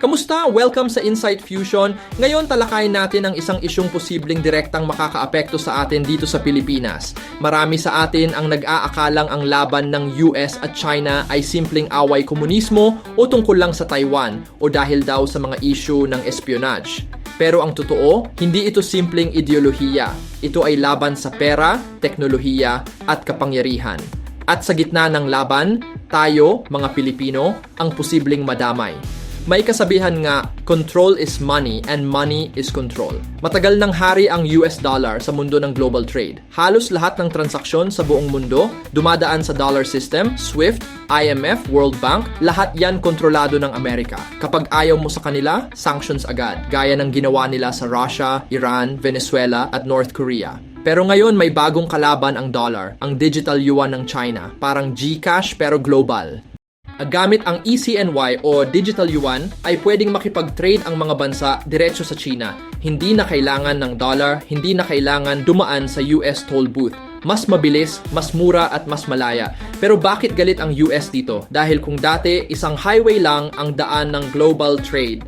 Kamusta? Welcome sa Insight Fusion. Ngayon talakayin natin ang isang isyong posibleng direktang makakaapekto sa atin dito sa Pilipinas. Marami sa atin ang nag-aakalang ang laban ng US at China ay simpleng away komunismo o tungkol lang sa Taiwan o dahil daw sa mga issue ng espionage. Pero ang totoo, hindi ito simpleng ideolohiya. Ito ay laban sa pera, teknolohiya at kapangyarihan. At sa gitna ng laban, tayo, mga Pilipino, ang posibleng madamay. May kasabihan nga, control is money and money is control. Matagal nang hari ang US dollar sa mundo ng global trade. Halos lahat ng transaksyon sa buong mundo dumadaan sa dollar system, SWIFT, IMF, World Bank, lahat yan kontrolado ng Amerika. Kapag ayaw mo sa kanila, sanctions agad, gaya ng ginawa nila sa Russia, Iran, Venezuela at North Korea. Pero ngayon may bagong kalaban ang dollar, ang digital yuan ng China, parang GCash pero global. Gamit ang ECNY o Digital Yuan ay pwedeng makipag-trade ang mga bansa diretso sa China. Hindi na kailangan ng dollar, hindi na kailangan dumaan sa US toll booth. Mas mabilis, mas mura at mas malaya. Pero bakit galit ang US dito? Dahil kung dati isang highway lang ang daan ng global trade,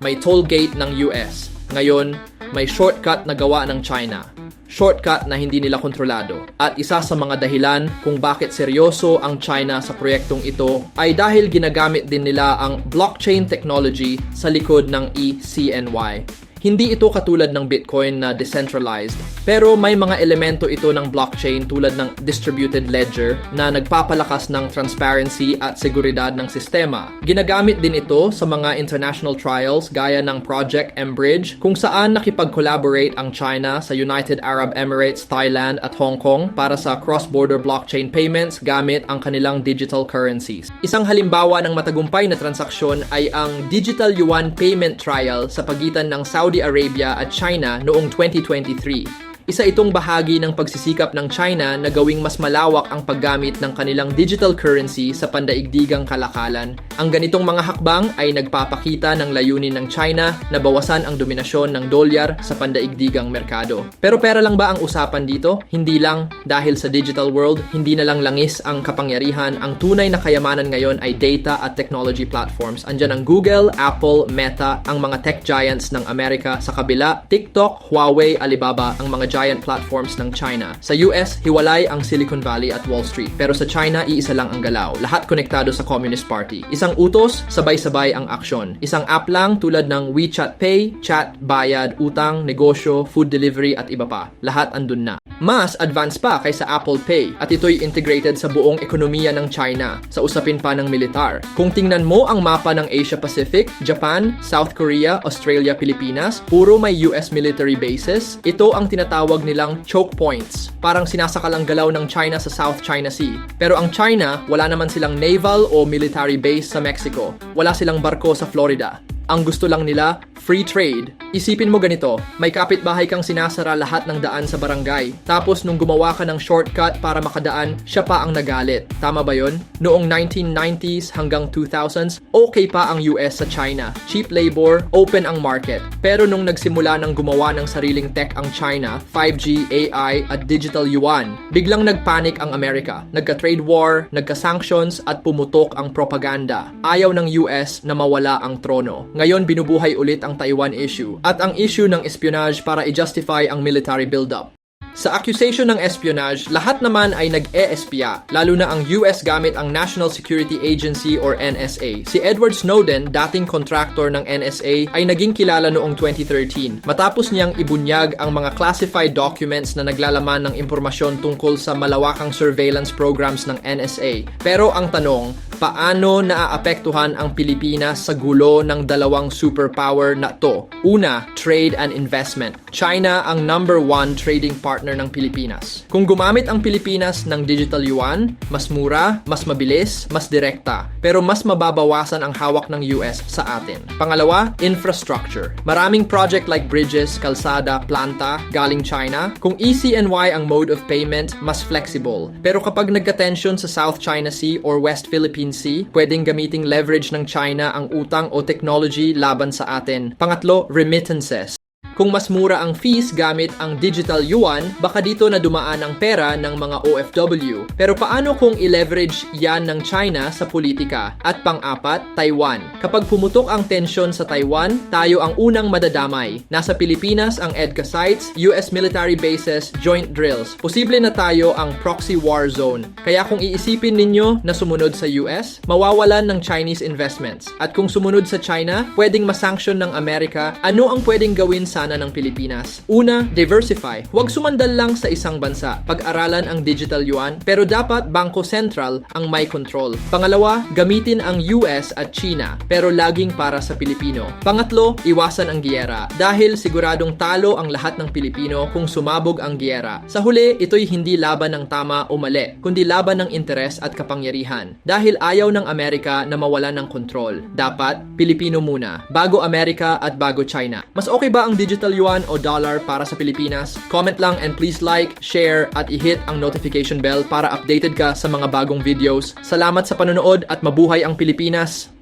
may toll gate ng US. Ngayon, may shortcut na gawa ng China shortcut na hindi nila kontrolado. At isa sa mga dahilan kung bakit seryoso ang China sa proyektong ito ay dahil ginagamit din nila ang blockchain technology sa likod ng ECNY. Hindi ito katulad ng Bitcoin na decentralized, pero may mga elemento ito ng blockchain tulad ng distributed ledger na nagpapalakas ng transparency at seguridad ng sistema. Ginagamit din ito sa mga international trials gaya ng Project M-Bridge kung saan nakipag-collaborate ang China sa United Arab Emirates, Thailand at Hong Kong para sa cross-border blockchain payments gamit ang kanilang digital currencies. Isang halimbawa ng matagumpay na transaksyon ay ang Digital Yuan Payment Trial sa pagitan ng Saudi Arabia at China noong 2023. Isa itong bahagi ng pagsisikap ng China na gawing mas malawak ang paggamit ng kanilang digital currency sa pandaigdigang kalakalan. Ang ganitong mga hakbang ay nagpapakita ng layunin ng China na bawasan ang dominasyon ng dolyar sa pandaigdigang merkado. Pero pera lang ba ang usapan dito? Hindi lang dahil sa digital world, hindi na lang langis ang kapangyarihan. Ang tunay na kayamanan ngayon ay data at technology platforms. Andyan ang Google, Apple, Meta, ang mga tech giants ng Amerika sa kabila, TikTok, Huawei, Alibaba, ang mga giant platforms ng China. Sa US, hiwalay ang Silicon Valley at Wall Street. Pero sa China, iisa lang ang galaw. Lahat konektado sa Communist Party. Isang utos, sabay-sabay ang aksyon. Isang app lang tulad ng WeChat Pay, chat, bayad, utang, negosyo, food delivery at iba pa. Lahat andun na. Mas advanced pa kaysa Apple Pay at ito'y integrated sa buong ekonomiya ng China sa usapin pa ng militar. Kung tingnan mo ang mapa ng Asia Pacific, Japan, South Korea, Australia, Pilipinas, puro may US military bases. Ito ang tinatawag nilang choke points. Parang sinasakalang galaw ng China sa South China Sea. Pero ang China, wala naman silang naval o military base sa Mexico. Wala silang barko sa Florida. Ang gusto lang nila, free trade. Isipin mo ganito, may kapitbahay kang sinasara lahat ng daan sa barangay. Tapos nung gumawa ka ng shortcut para makadaan, siya pa ang nagalit. Tama ba yon? Noong 1990s hanggang 2000s, okay pa ang US sa China. Cheap labor, open ang market. Pero nung nagsimula ng gumawa ng sariling tech ang China, 5G, AI, at digital yuan, biglang nagpanik ang Amerika. Nagka-trade war, nagka-sanctions, at pumutok ang propaganda. Ayaw ng US na mawala ang trono. Ngayon binubuhay ulit ang Taiwan issue at ang issue ng espionage para i-justify ang military buildup. Sa accusation ng espionage, lahat naman ay nag-e-espya, lalo na ang US gamit ang National Security Agency or NSA. Si Edward Snowden, dating contractor ng NSA, ay naging kilala noong 2013 matapos niyang ibunyag ang mga classified documents na naglalaman ng impormasyon tungkol sa malawakang surveillance programs ng NSA. Pero ang tanong, paano naaapektuhan ang Pilipinas sa gulo ng dalawang superpower na to? Una, trade and investment. China ang number one trading partner ng Pilipinas. Kung gumamit ang Pilipinas ng digital yuan, mas mura, mas mabilis, mas direkta, pero mas mababawasan ang hawak ng US sa atin. Pangalawa, infrastructure. Maraming project like bridges, kalsada, planta, galing China. Kung ECNY ang mode of payment, mas flexible. Pero kapag nagka-tension sa South China Sea or West Philippine Sea, pwedeng gamiting leverage ng China ang utang o technology laban sa atin. Pangatlo, remittances. Kung mas mura ang fees gamit ang digital yuan, baka dito na dumaan ang pera ng mga OFW. Pero paano kung i-leverage yan ng China sa politika? At pang-apat, Taiwan. Kapag pumutok ang tensyon sa Taiwan, tayo ang unang madadamay. Nasa Pilipinas ang EDCA sites, US military bases, joint drills. Posible na tayo ang proxy war zone. Kaya kung iisipin ninyo na sumunod sa US, mawawalan ng Chinese investments. At kung sumunod sa China, pwedeng masanction ng Amerika, ano ang pwedeng gawin sana ng Pilipinas? Una, diversify. Huwag sumandal lang sa isang bansa. Pag-aralan ang digital yuan, pero dapat Bangko Sentral ang may control. Pangalawa, gamitin ang US at China, pero laging para sa Pilipino. Pangatlo, iwasan ang giyera. Dahil siguradong talo ang lahat ng Pilipino kung sumabog ang giyera. Sa huli, ito'y hindi laban ng tama o mali, kundi laban ng interes at kapangyarihan. Dahil ayaw ng Amerika na mawalan ng kontrol. Dapat, Pilipino muna, bago Amerika at bago China. Mas okay ba ang digital yuan o dollar para sa Pilipinas? Comment lang and please like, share at i-hit ang notification bell para updated ka sa mga bagong videos. Salamat sa panonood at mabuhay ang Pilipinas!